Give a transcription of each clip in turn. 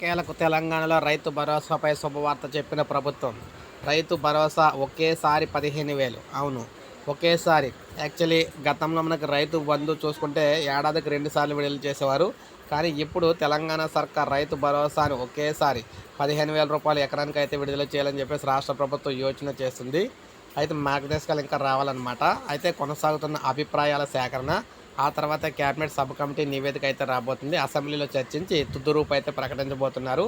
ఎట్టకేలకు తెలంగాణలో రైతు భరోసాపై శుభవార్త చెప్పిన ప్రభుత్వం. రైతు భరోసా ఒకేసారి పదిహేను వేలు. అవును ఒకేసారి. యాక్చువల్లీ గతంలో మనకు రైతు బంధు చూసుకుంటే ఏడాదికి రెండుసార్లు విడుదల చేసేవారు. కానీ ఇప్పుడు తెలంగాణ సర్కార్ రైతు భరోసాను ఒకేసారి పదిహేను వేల రూపాయలు ఎకరానికి అయితే విడుదల చేయాలని చెప్పేసి రాష్ట్ర ప్రభుత్వం యోచన చేస్తుంది. అయితే మార్గదర్శకాలు ఇంకా రావాలన్నమాట. అయితే కొనసాగుతున్న అభిప్రాయాల సేకరణ ఆ తర్వాత క్యాబినెట్ సబ్ కమిటీ నివేదిక అయితే రాబోతుంది. అసెంబ్లీలో చర్చించి తుది రూపు అయితే ప్రకటించబోతున్నారు.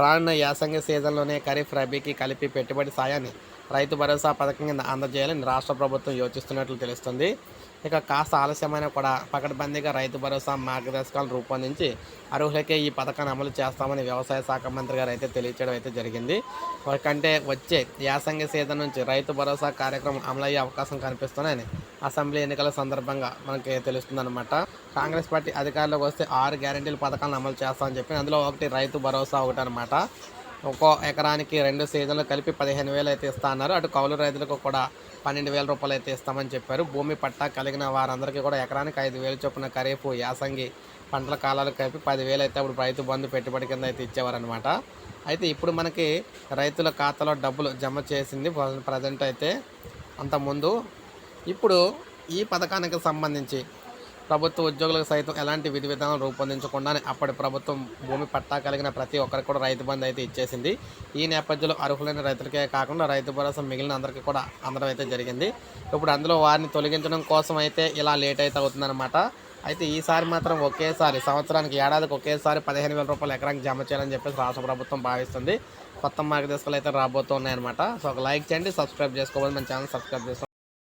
రానున్న యాసంగి సీజన్లోనే ఖరీఫ్ రబీకి కలిపి పెట్టుబడి సాయాన్ని రైతు భరోసా పథకం కింద అందజేయాలని రాష్ట్ర ప్రభుత్వం యోచిస్తున్నట్లు తెలుస్తుంది. ఇక కాస్త ఆలస్యమైన కూడా పకడ్బందీగా రైతు భరోసా మార్గదర్శకాలు రూపొందించి అర్హులకే ఈ పథకాన్ని అమలు చేస్తామని వ్యవసాయ శాఖ మంత్రి గారు అయితే తెలియచేయడం అయితే జరిగింది. ఎందుకంటే వచ్చే యాసంగి సీజన్ నుంచి రైతు భరోసా కార్యక్రమం అమలయ్యే అవకాశం కనిపిస్తున్నాయని అసెంబ్లీ ఎన్నికల సందర్భంగా మనకి తెలుస్తుందన్నమాట. కాంగ్రెస్ పార్టీ అధికారంలోకి వస్తే ఆరు గ్యారంటీల పథకాలను అమలు చేస్తామని చెప్పి అందులో ఒకటి రైతు భరోసా ఒకటి అనమాట ఒక్కో ఎకరానికి రెండు సీజన్లు కలిపి పదిహేను వేలు అయితే ఇస్తున్నారు. అటు కౌలు రైతులకు కూడా పన్నెండు వేల రూపాయలు అయితే ఇస్తామని చెప్పారు. భూమి పట్టా కలిగిన వారందరికీ కూడా ఎకరానికి ఐదు వేలు చొప్పున ఖరీఫ్ యాసంగి పంటల కాలాలు కలిపి పదివేలు అయితే అప్పుడు రైతు బంధు పెట్టుబడి కింద అయితే ఇచ్చేవారనమాట అయితే ఇప్పుడు మనకి రైతుల ఖాతాలో డబ్బులు జమ చేసింది ప్రజెంట్ అయితే అంతకుముందు. ఇప్పుడు ఈ పథకానికి సంబంధించి ప్రభుత్వ ఉద్యోగులకు సైతం ఎలాంటి విధి విధానాలు రూపొందించకుండానే అప్పటి ప్రభుత్వం భూమి పట్టా కలిగిన ప్రతి ఒక్కరికి కూడా రైతు బంధు అయితే ఇచ్చేసింది. ఈ నేపథ్యంలో అర్హులైన రైతులకే కాకుండా రైతు భరోసా మిగిలిన అందరికీ కూడా అందడం అయితే జరిగింది. ఇప్పుడు అందులో వారిని తొలగించడం కోసం అయితే ఇలా లేట్ అయితే అవుతుందన్నమాట. అయితే ఈసారి మాత్రం ఒకేసారి సంవత్సరానికి ఏడాదికి ఒకేసారి పదిహేను వేల రూపాయలు ఎకరానికి జమ చేయాలని చెప్పేసి రాష్ట్ర ప్రభుత్వం భావిస్తుంది. కొత్త మార్గదర్శకాలు అయితే రాబోతున్నాయన్నమాట. సో ఒక లైక్ చేయండి సబ్స్క్రైబ్ చేసుకోవాలి. మన ఛానల్ సబ్స్క్రైబ్ చేసుకోండి.